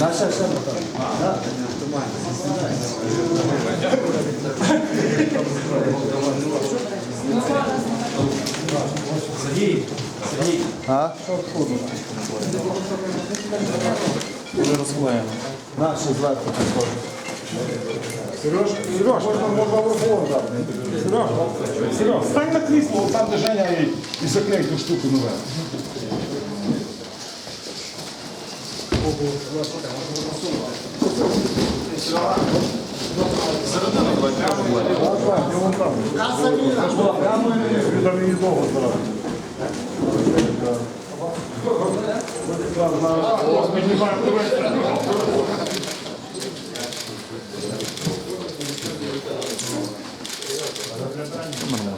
Наша ще Да. А? Вже розклеєно. Наші підходять. Сереж, Сереж, можна можна в руку дати. Сереж, Сереж, стань на крісло, там де Женя і, і заклей ту штуку. Там довго зараз. Ось, піднімаємо,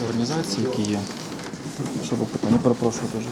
всі організації, які є. Що питання? Перепрошую дуже.